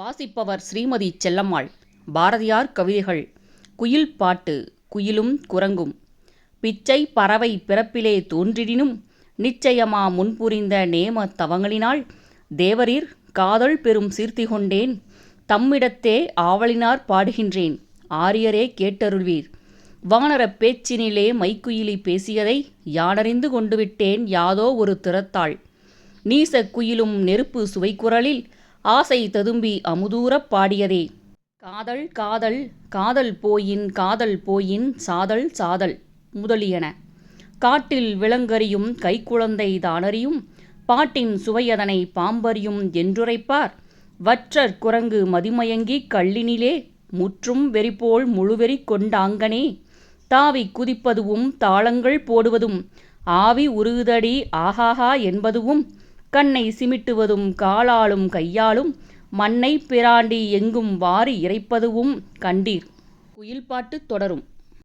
வாசிப்பவர் ஸ்ரீமதி செல்லம்மாள். பாரதியார் கவிதைகள். குயில் பாட்டு குயிலும் குரங்கும். பிச்சை பறவை பிறப்பிலே தோன்றிடினும் நிச்சயமா முன்புரிந்த நேம தவங்களினால் தேவரீர் காதல் பெரும் சீர்த்தி கொண்டேன் தம்மிடத்தே ஆவலினார் பாடுகின்றேன் ஆரியரே கேட்டருள்வீர். வானரப் பேச்சினிலே மைக்குயிலி பேசியதை யானறிந்து கொண்டுவிட்டேன் யாதோ ஒரு திறத்தாள். நீசக் குயிலும் நெருப்பு சுவைக்குரலில் ஆசை ததும்பி அமுதூரப் பாடியதே. காதல் காதல் காதல் போயின் காதல் போயின் சாதல் சாதல் முதலியன. காட்டில் விலங்கறியும் கைக்குழந்தை தானறியும் பாட்டின் சுவையதனை பாம்பறியும் என்றுரைப்பார். வற்றற் குரங்கு மதிமயங்கிக் கள்ளினிலே முற்றும் வெறிபோல் முழுவெறி கொண்டாங்கனே. தாவி குதிப்பதுவும் தாளங்கள் போடுவதும் ஆவி உருகுதடி ஆஹாஹா என்பதுவும் கண்ணை சிமிட்டுவதும் காலாலும் கையாலும் மண்ணை பிராண்டி எங்கும் வாரி இறைப்பதுவும் கண்டீர். குயில் பாட்டு தொடரும்.